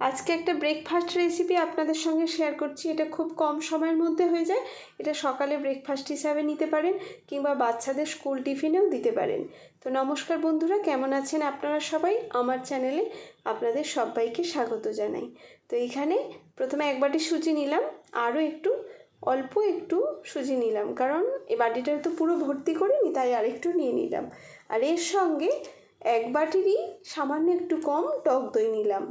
আজকে একটা breakfast recipe আপনাদের সঙ্গে শেয়ার করছি। এটা খুব কম সময়ের মধ্যে হয়ে যায়। এটা সকালে ব্রেকফাস্ট হিসাবে নিতে পারেন কিংবা বাচ্চাদের স্কুল টিফিনেও দিতে পারেন। তো নমস্কার বন্ধুরা, কেমন আছেন আপনারা সবাই? আমার চ্যানেলে আপনাদের সবাইকে স্বাগত জানাই। তো এখানে প্রথমে এক বাটি সুজি নিলাম, আরও একটু, অল্প একটু সুজি নিলাম। কারণ এই বাটিটা তো পুরো ভর্তি করিনি, তাই আরেকটু নিয়ে নিলাম। আর এর সঙ্গে এক বাটিরই সামান্য একটু কম টক দই নিলাম।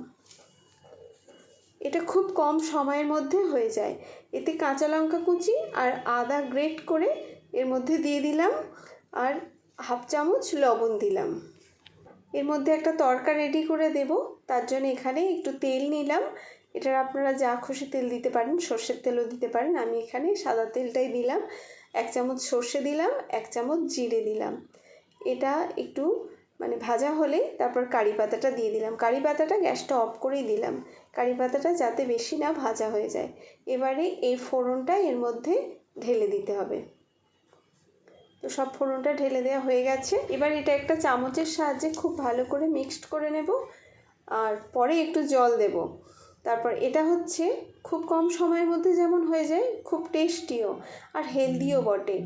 এটা খুব কম সময়ের মধ্যে হয়ে যায়। এতে কাঁচা লঙ্কা কুচি আর আদা গ্রেট করে এর মধ্যে দিয়ে দিলাম আর হাফ চামচ লবণ দিলাম। এর মধ্যে একটা তরকা রেডি করে দেব। তার জন্য এখানে একটু তেল নিলাম। এটার আপনারা যা খুশি তেল দিতে পারেন, সর্ষের তেলও দিতে পারেন। আমি এখানে সাদা তেলটাই দিলাম। এক চামচ সর্ষে দিলাম, এক চামচ জিরে দিলাম। এটা একটু মানে ভাজা হলে তারপর কারি পাতাটা দিয়ে দিলাম। কারি পাতাটা গ্যাসটা অফ করেই দিলাম। কারি পাতাটা যাতে বেশি না ভাজা হয়ে যায়। এবারে এই ফোড়নটা এর মধ্যে ঢেলে দিতে হবে। তো সব ফোড়নটা ঢেলে দেওয়া হয়ে গেছে। এবার এটা একটা চামচের সাহায্যে খুব ভালো করে মিক্সড করে নেব। আর পরে একটু জল দেব। তারপর এটা হচ্ছে খুব কম সময়ের মধ্যে যেমন হয়ে যায়, খুব টেস্টিও আর হেলদিও বটে।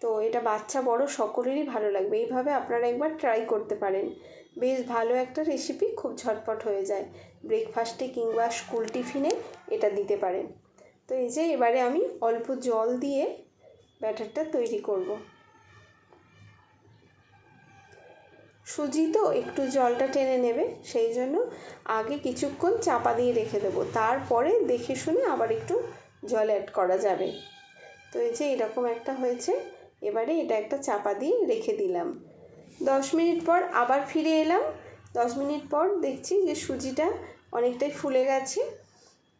তো এটা বাচ্চা বড় সকলেরই ভালো লাগবে। এইভাবে আপনারা একবার ট্রাই করতে পারেন। বেশ ভালো একটা রেসিপি খুব ঝটপট হয়ে যায়। ব্রেকফাস্টে কিংবা স্কুল টিফিনে এটা দিতে পারেন। তো এই যে এবারে আমি অল্প জল দিয়ে ব্যাটারটা তৈরি করব। সুজি তো একটু জলটা টেনে নেবে, সেই জন্য আগে কিছুক্ষণ চাপা দিয়ে রেখে দেবো। তারপরে দেখে শুনে আবার একটু জল অ্যাড করা যাবে। তো এই যে এরকম একটা হয়েছে। এবারে এটা একটা চাপা দিয়ে রেখে দিলাম। দশ মিনিট পর আবার ফিরে এলাম। দশ মিনিট পর দেখছি যে সুজিটা অনেকটাই ফুলে গেছে।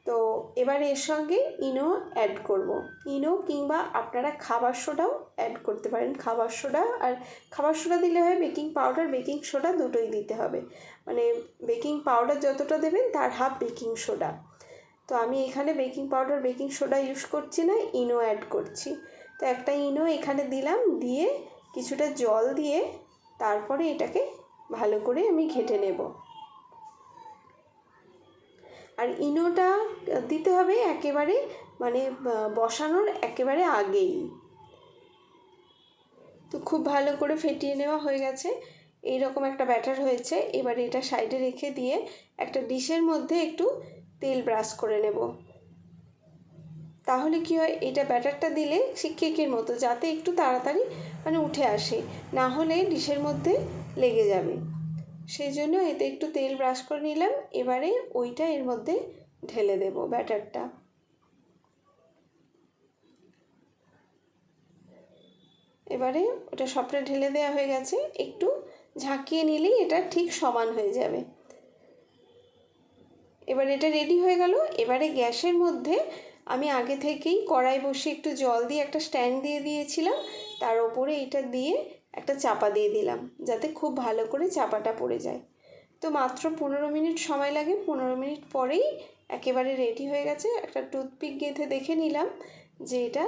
তো এবার এর সঙ্গে ইনো অ্যাড করব। ইনো কিংবা আপনারা খাবার সোডাও অ্যাড করতে পারেন। খাবার সোডা আর খাবার সোডা দিলে হয় বেকিং পাউডার বেকিং সোডা দুটোই দিতে হবে। মানে বেকিং পাউডার যতটা দেবেন তার হাফ বেকিং সোডা তো আমি এখানে baking powder baking soda use করছি না, ইনো অ্যাড করছি। তো একটা ইনো এখানে দিলাম, দিয়ে কিছুটা জল দিয়ে তারপরে এটাকে ভালো করে আমি ঘেটে নেব। আর ইনোটা দিতে হবে একেবারে মানে বসানোর একেবারে আগেই। তো খুব ভালো করে ফেটিয়ে নেওয়া হয়ে গেছে। এই রকম একটা ব্যাটার হয়েছে। এবার এটা সাইডে রেখে দিয়ে একটা ডিশের মধ্যে একটু তেল ব্রাশ করে নেব। তাহলে কি হয়, এটা ব্যাটারটা দিলে সে কেকের মতো, যাতে একটু তাড়াতাড়ি মানে উঠে আসে, না হলে ডিশের মধ্যে লেগে যাবে। সেই জন্য এতে একটু তেল ব্রাশ করে নিলাম, এবারে ওইটা এর মধ্যে ঢেলে দেব ব্যাটারটা। এবারে ওটা সবটা ঢেলে দেওয়া হয়ে গেছে, একটু ঝাঁকিয়ে নিলেই এটা ঠিক সমান হয়ে যাবে। এবার এটা রেডি হয়ে গেল, এবারে গ্যাসের মধ্যে আমি আগে থেকেই কড়াই বসে একটু জল দিয়ে একটা স্ট্যান্ড দিয়ে দিয়েছিলাম। তার ওপরে এটা দিয়ে একটা চাপা দিয়ে দিলাম, যাতে খুব ভালো করে চাপাটা পড়ে যায়। তো মাত্র পনেরো মিনিট সময় লাগে, পনেরো মিনিট পরেই একেবারে রেডি হয়ে গেছে। একটা টুথপিক গেঁথে দেখে নিলাম যে এটা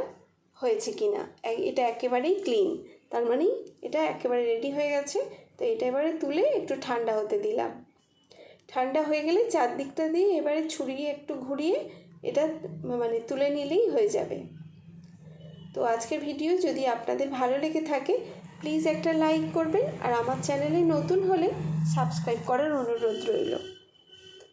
হয়েছে কি না এটা একেবারেই ক্লিন তার মানে এটা একেবারে রেডি হয়ে গেছে। তো এটা এবারে তুলে একটু ঠান্ডা হতে দিলাম। ঠান্ডা হয়ে গেলে চারদিকটা দিয়ে এবারে ছুরিয়ে একটু ঘুরিয়ে এটা মানে তুলে নিলেই হয়ে যাবে। তো আজকের ভিডিও যদি আপনাদের ভালো লেগে থাকে প্লিজ একটা লাইক করবেন আর আমার চ্যানেলে নতুন হলে সাবস্ক্রাইব করার অনুরোধ রইল।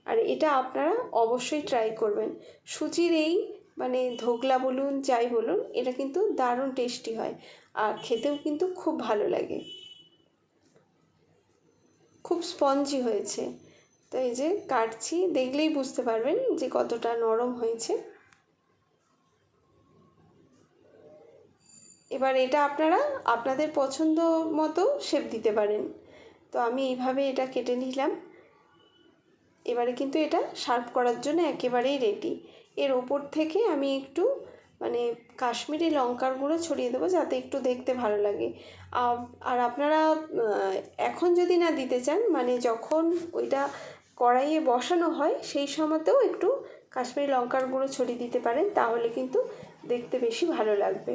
আর এটা আপনারা অবশ্যই ট্রাই করবেন। সুজির এই মানে ধোকলা বলুন, যাই বলুন, এটা কিন্তু দারুণ টেস্টি হয় আর খেতেও কিন্তু খুব ভালো লাগে। খুব স্পঞ্জি হয়েছে। তো এই যে কাটছি, দেখলেই বুঝতে পারবেন যে কতটা নরম হয়েছে। এবার এটা আপনারা আপনাদের পছন্দ মতো শেপ দিতে পারেন। তো আমি এইভাবে এটা কেটে নিলাম। এবারে কিন্তু এটা সার্ভ করার জন্য একেবারেই রেডি এর ওপর থেকে আমি একটু মানে কাশ্মীরি লঙ্কার গুঁড়ো ছড়িয়ে দেবো যাতে একটু দেখতে ভালো লাগে। আর আপনারা এখন যদি না দিতে চান মানে যখন ওইটা কড়াইয়ে বসানো হয়, সেই সময়তেও একটু কাশ্মীরি লঙ্কার গুঁড়ো ছড়িয়ে দিতে পারেন, তাহলে কিন্তু দেখতে বেশি ভালো লাগবে।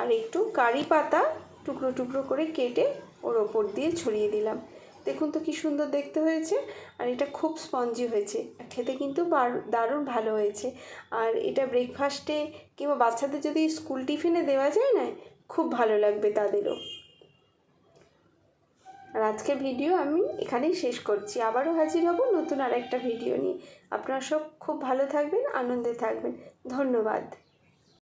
আর একটু কারি পাতা টুকরো টুকরো করে কেটে ওর ওপর দিয়ে ছড়িয়ে দিলাম। দেখুন তো কি সুন্দর দেখতে হয়েছে, আর এটা খুব স্পঞ্জি হয়েছে খেতে কিন্তু দারুণ ভালো হয়েছে। আর এটা ব্রেকফাস্টে কিংবা বাচ্চাদের যদি স্কুল টিফিনে দেওয়া যায় না, খুব ভালো লাগবে তাদেরও। আর আজকের ভিডিও আমি এখানেই শেষ করছি। আবারও হাজির হব নতুন আর একটা ভিডিও নিয়ে। আপনারা সব খুব ভালো থাকবেন, আনন্দে থাকবেন। ধন্যবাদ।